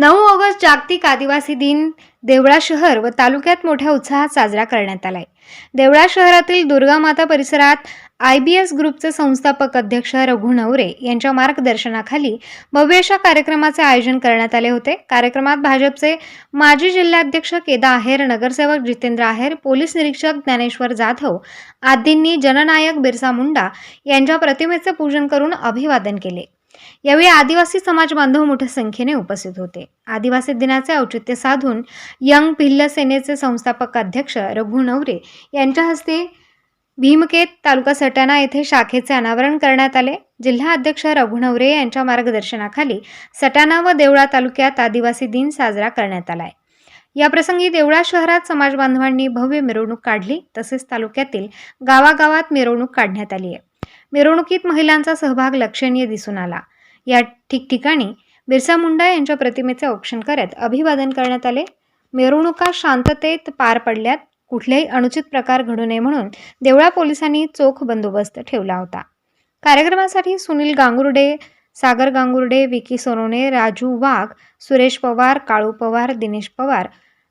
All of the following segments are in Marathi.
नऊ ऑगस्ट जागतिक आदिवासी दिन देवळा शहर व तालुक्यात मोठ्या उत्साहात साजरा करण्यात आलाय. देवळा शहरातील दुर्गा माता परिसरात आय बी एस ग्रुपचे संस्थापक अध्यक्ष रघु नवरे यांच्या मार्गदर्शनाखाली भव्य अशा कार्यक्रमाचे आयोजन करण्यात आले होते. कार्यक्रमात भाजपचे माजी जिल्हाध्यक्ष केदा आहेर नगरसेवक जितेंद्र आहेर पोलीस निरीक्षक ज्ञानेश्वर जाधव आदींनी जननायक बिरसा मुंडा यांच्या प्रतिमेचे पूजन करून अभिवादन केले. यावेळी आदिवासी समाज बांधव मोठ्या संख्येने उपस्थित होते. आदिवासी दिनाचे औचित्य साधून यंग भिल्ल सेनेचे संस्थापक अध्यक्ष रघु नवरे यांच्या हस्ते भीमकेत तालुका सटाणा येथे शाखेचे अनावरण करण्यात आले. जिल्हा अध्यक्ष रघुनवरे यांच्या मार्गदर्शनाखाली सटाणा व देवळा तालुक्यात आदिवासी दिन साजरा करण्यात आलाय. याप्रसंगी देवळा शहरात समाज बांधवांनी भव्य मिरवणूक काढली. तसेच तालुक्यातील गावागावात मिरवणूक काढण्यात आली आहे मिरवणुकीत महिलांचा सहभाग लक्षणीय दिसून आला. या ठिकठिकाणी बिरसा मुंडा यांच्या प्रतिमेचे औक्षण करत अभिवादन करण्यात आले. मिरवणुका शांततेत पार पडल्यात. कुठल्याही अनुचित प्रकार घडू नये म्हणून देवळा पोलिसांनी चोख बंदोबस्त ठेवला होता. कार्यक्रमासाठी सुनील गांगुर्डे सागर गांगुर्डे विकी सोनोने राजू वाघ सुरेश पवार काळू पवार दिनेश पवार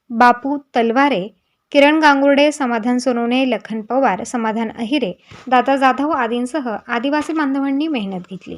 बापू तलवारे किरण गांगुर्डे समाधान सोनोने लखन पवार समाधान अहिरे दादा जाधव आदींसह आदिवासी बांधवांनी मेहनत घेतली.